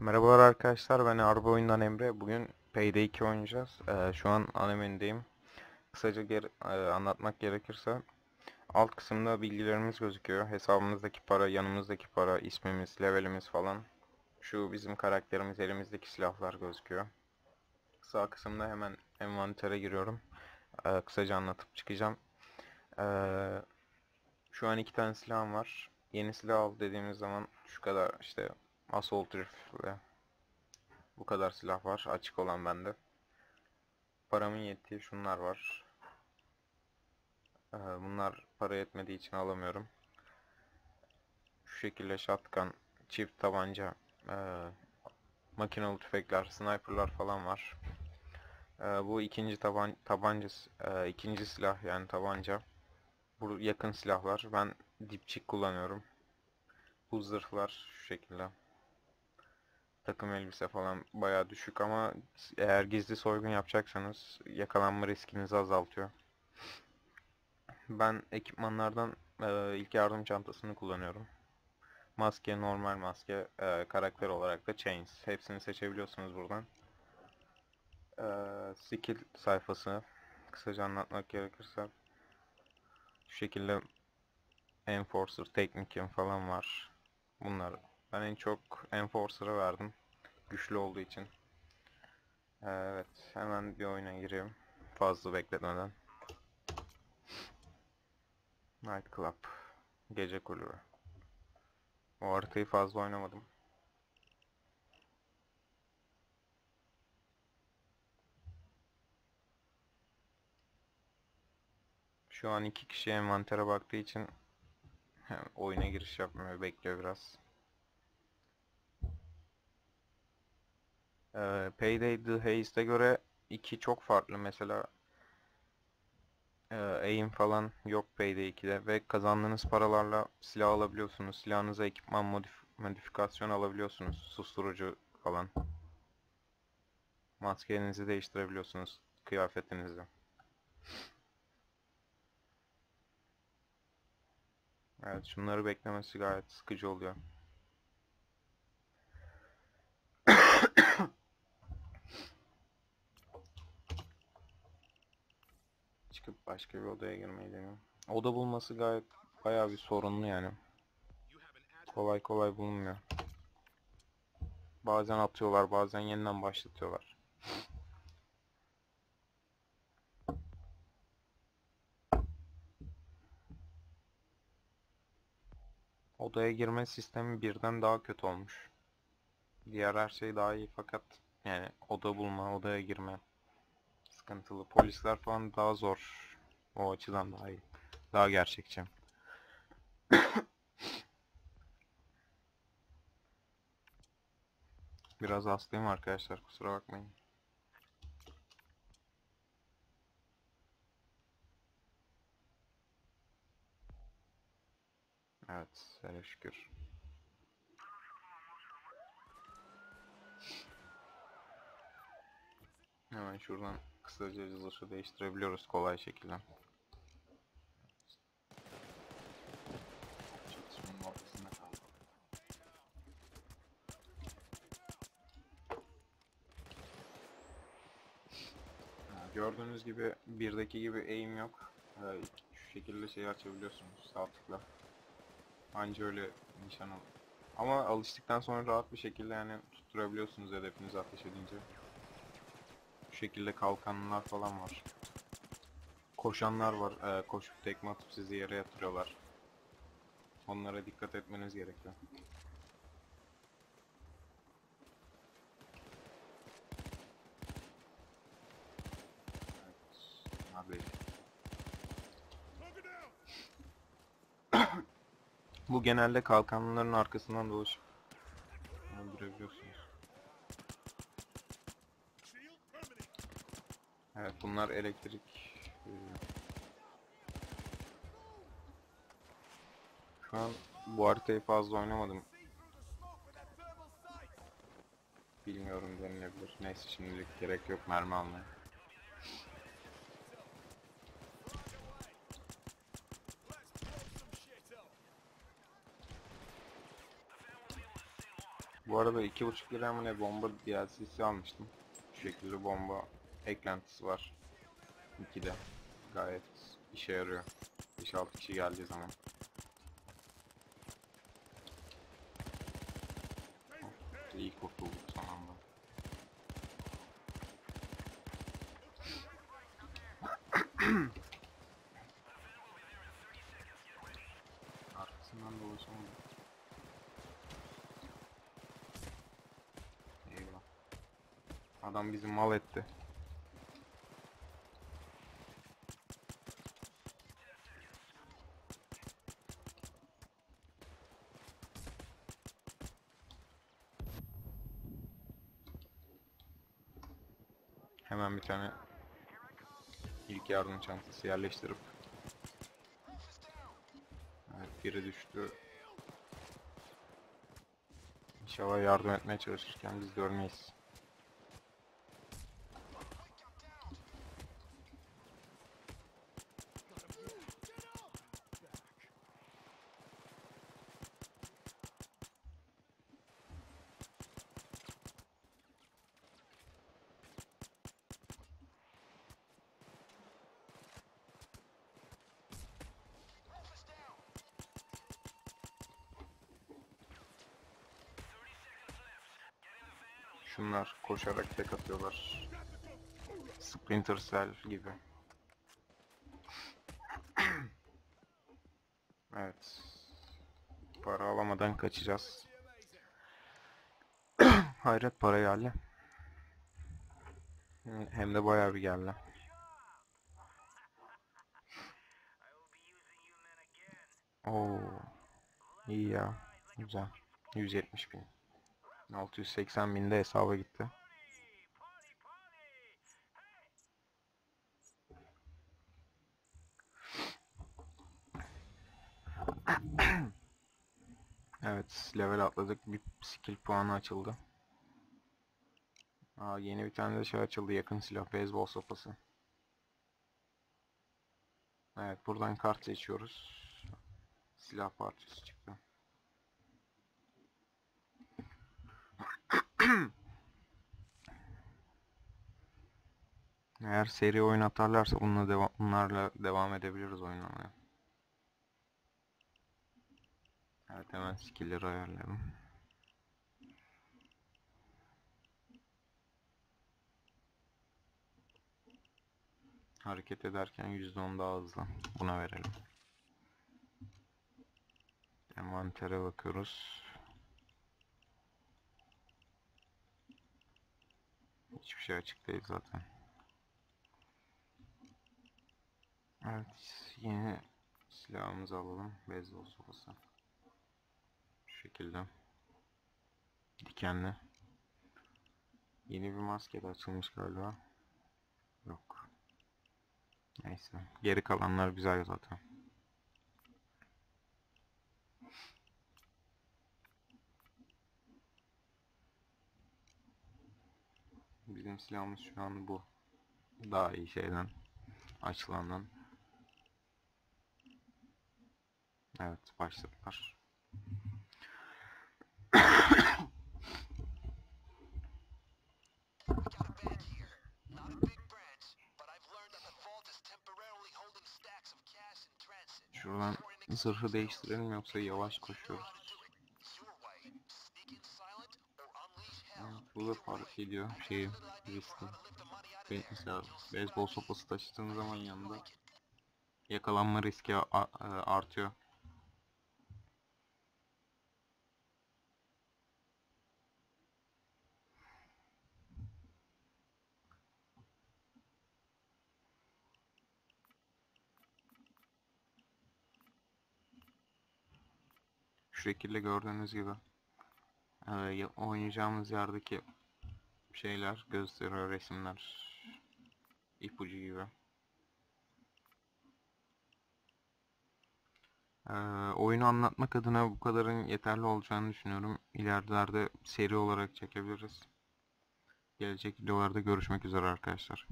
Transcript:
Merhabalar arkadaşlar, ben Araba Oyundan Emre. Bugün Payday 2 oynayacağız. Ee, şu an ana menüdeyim. Kısaca ger- e, anlatmak gerekirse, alt kısımda bilgilerimiz gözüküyor. Hesabımızdaki para, yanımızdaki para, ismimiz, levelimiz falan. Şu bizim karakterimiz, elimizdeki silahlar gözüküyor. Sağ kısımda hemen envantere giriyorum. Ee, kısaca anlatıp çıkacağım. Ee, şu an iki tane silahım var. Yeni silah al dediğimiz zaman şu kadar işte Assault Rifle. Bu kadar silah var. Açık olan bende. Paramın yettiği şunlar var. Ee, bunlar para yetmediği için alamıyorum. Şu şekilde shotgun, çift tabanca, ee, makinalı tüfekler, sniperlar falan var. Ee, bu ikinci taban tabancası, ee, ikinci silah yani tabanca. Bu yakın silahlar. Ben dipçik kullanıyorum. Bu zırhlar şu şekilde. Takım elbise falan bayağı düşük ama eğer gizli soygun yapacaksanız yakalanma riskinizi azaltıyor. Ben ekipmanlardan e, ilk yardım çantasını kullanıyorum. Maske, normal maske, e, karakter olarak da chains. Hepsini seçebiliyorsunuz buradan. E, skill sayfası. Kısaca anlatmak gerekirse. Şu şekilde Enforcer, Technicum falan var. Bunlar. Ben en çok Enforcer'a verdim. Güçlü olduğu için. Evet. Hemen bir oyuna gireyim. Fazla bekletmeden. Night Club. Gece kulübü. O haritayı fazla oynamadım. Şu an iki kişi envantere baktığı için oyuna giriş yapmıyor, bekliyor biraz. Ee, Payday The Haze'de göre iki çok farklı mesela e, aim falan yok Payday 2'de ve kazandığınız paralarla silah alabiliyorsunuz. Silahınıza ekipman modif modifikasyon alabiliyorsunuz. Susturucu falan. Maskenizi değiştirebiliyorsunuz kıyafetinizi. Evet şunları beklemesi gayet sıkıcı oluyor. Çıkıp başka bir odaya girmeyi deniyorum. Oda bulması gayet bayağı bir sorunlu yani. Kolay kolay bulunmuyor. Bazen atıyorlar, bazen yeniden başlatıyorlar. Odaya girme sistemi birden daha kötü olmuş. Diğer her şey daha iyi fakat yani oda bulma, odaya girme sıkıntılı. Polisler falan daha zor. O açıdan daha iyi. Daha gerçekçi. Biraz hastayım arkadaşlar kusura bakmayın. Evet, hele şükür. Hemen şuradan kısaca zırhı değiştirebiliyoruz kolay şekilde. Gördüğünüz gibi birdeki gibi aim yok. Ee, Şu şekilde şeyi açabiliyorsunuz sağ tıkla. Anca öyle nişan al. Ama alıştıktan sonra rahat bir şekilde yani tutturabiliyorsunuz hedefinizi ateş edince. Şekilde kalkanlar falan var. Koşanlar var. Ee, koşup tekme atıp sizi yere yatırıyorlar. Onlara dikkat etmeniz gerekiyor. Bu genelde kalkanların arkasından dolaşıp öldürebiliyorsunuz. Evet bunlar elektrik veriyor. Şu an bu haritayı fazla oynamadım. Bilmiyorum denilebilir. Neyse şimdilik gerek yok mermi almaya. Bu arada 2.5 lira mı ne bomba DLC'si almıştım. Şu şekilde bomba eklentisi var. 2'de. Gayet işe yarıyor. 5-6 kişi geldiği zaman. Oh, iyi kurtulduk son anda. Arkasından dolaşamadım. Eyvah. Adam bizi mal etti. Hemen bir tane ilk yardım çantası yerleştirip Evet biri düştü. İnşallah yardım etmeye çalışırken biz de Şunlar koşarak tek atıyorlar. Splinter Cell gibi. evet. Para alamadan kaçacağız. Hayret para geldi. Hem de bayağı bir geldi. Oo, iyi ya. Güzel. 170 bin. 680 binde hesaba gitti. Evet, level atladık. Bir skill puanı açıldı. Aa, yeni bir tane de şey açıldı. Yakın silah, beyzbol sopası. Evet, buradan kart seçiyoruz. Silah parçası çıktı. Eğer seri oyun atarlarsa bununla deva bunlarla devam edebiliriz oynamaya. Evet hemen skill'leri ayarlayalım. Hareket ederken %10 daha hızlı. Buna verelim. Envantere bakıyoruz. Hiçbir şey açık değil zaten. Evet, yeni silahımızı alalım. Beyzbol sopası. Şu şekilde. Dikenli. Yeni bir maske de açılmış galiba. Yok. Neyse. Geri kalanlar güzel zaten. Bizim silahımız şu an bu. Daha iyi şeyden. Açılandan. Evet başladılar. Şuradan zırhı değiştirelim yoksa yavaş koşuyoruz. Hell. Evet, bu da fark ediyor şeyi riski. Ve mesela beyzbol sopası taşıdığın zaman yanında yakalanma riski a- artıyor. Şekilde gördüğünüz gibi e, ya- oynayacağımız yerdeki şeyler gösteriyor resimler ipucu gibi. Ee, oyunu anlatmak adına bu kadarın yeterli olacağını düşünüyorum. İlerilerde seri olarak çekebiliriz. Gelecek videolarda görüşmek üzere arkadaşlar.